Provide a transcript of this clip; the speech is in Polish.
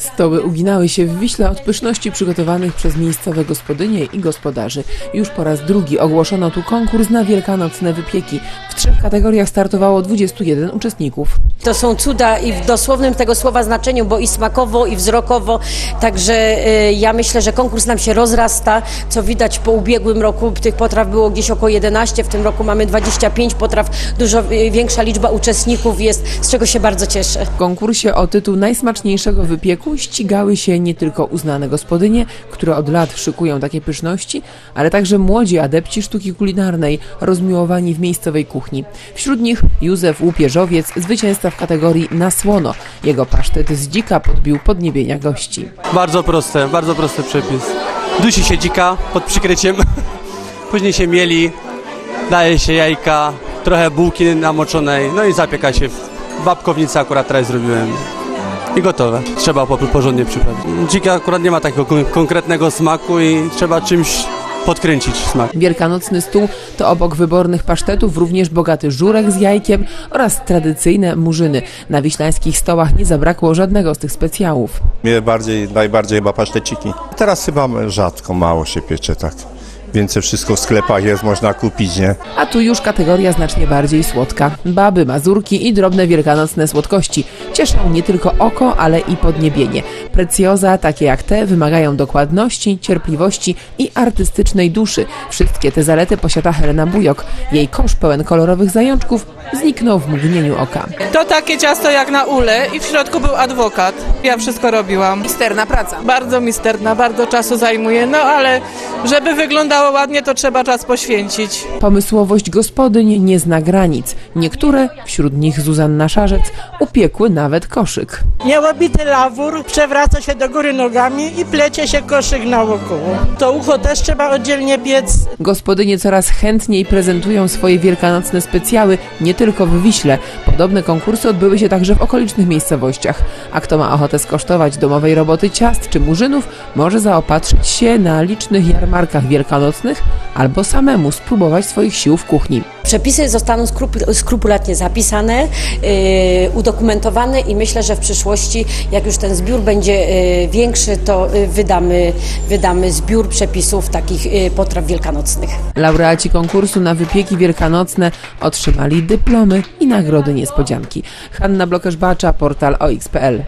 Stoły uginały się w Wiśle od pyszności przygotowanych przez miejscowe gospodynie i gospodarzy. Już po raz drugi ogłoszono tu konkurs na wielkanocne wypieki. W trzech kategoriach startowało 21 uczestników. To są cuda i w dosłownym tego słowa znaczeniu, bo i smakowo, i wzrokowo. Także y, ja myślę, że konkurs nam się rozrasta, co widać po ubiegłym roku. Tych potraw było gdzieś około 11, w tym roku mamy 25 potraw, dużo y, większa liczba uczestników jest, z czego się bardzo cieszę. W konkursie o tytuł najsmaczniejszego wypieku ścigały się nie tylko uznane gospodynie, które od lat szykują takie pyszności, ale także młodzi adepci sztuki kulinarnej, rozmiłowani w miejscowej kuchni. Wśród nich Józef Łupieżowiec, zwycięzca w kategorii na słono. Jego pasztet z dzika podbił podniebienia gości. Bardzo proste, bardzo prosty przepis. Dusi się dzika pod przykryciem, później się mieli, daje się jajka, trochę bułki namoczonej, no i zapieka się w babkownicy akurat teraz zrobiłem. I gotowe. Trzeba po porządnie przyprawić. Dzika akurat nie ma takiego kon- konkretnego smaku i trzeba czymś podkręcić smak. Wielkanocny stół to obok wybornych pasztetów również bogaty żurek z jajkiem oraz tradycyjne murzyny. Na wiślańskich stołach nie zabrakło żadnego z tych specjałów. Mnie bardziej, najbardziej chyba paszteciki. Teraz chyba rzadko, mało się piecze, tak. Więcej wszystko w sklepach jest, można kupić, nie? A tu już kategoria znacznie bardziej słodka. Baby, mazurki i drobne wielkanocne słodkości cieszą nie tylko oko, ale i podniebienie. Precjoza, takie jak te, wymagają dokładności, cierpliwości i artystycznej duszy. Wszystkie te zalety posiada Helena Bujok. Jej kosz pełen kolorowych zajączków zniknął w mgnieniu oka. To takie ciasto jak na ule i w środku był adwokat. Ja wszystko robiłam. Misterna praca. Bardzo misterna, bardzo czasu zajmuje, no ale żeby wyglądało ładnie, to trzeba czas poświęcić. Pomysłowość gospodyń nie zna granic. Niektóre, wśród nich Zuzanna Szarzec, upiekły nawet koszyk. Niełobity lawur przewraca się do góry nogami i plecie się koszyk naokoło. To ucho też trzeba oddzielnie piec. Gospodynie coraz chętniej prezentują swoje wielkanocne specjały nie tylko w Wiśle. Podobne konkursy odbyły się także w okolicznych miejscowościach. A kto ma ochotę skosztować domowej roboty ciast czy murzynów, może zaopatrzyć się na licznych jarmarkach wielkanocnych albo samemu spróbować swoich sił w kuchni. Przepisy zostaną skrupu- skrupulatnie zapisane, yy, udokumentowane i myślę, że w przyszłości, jak już ten zbiór będzie yy, większy, to yy, wydamy, wydamy zbiór przepisów takich potraw wielkanocnych. Laureaci konkursu na wypieki wielkanocne otrzymali dyplomy i nagrody niespodzianki. Hanna Blokesz-Bacza, portal OX.pl.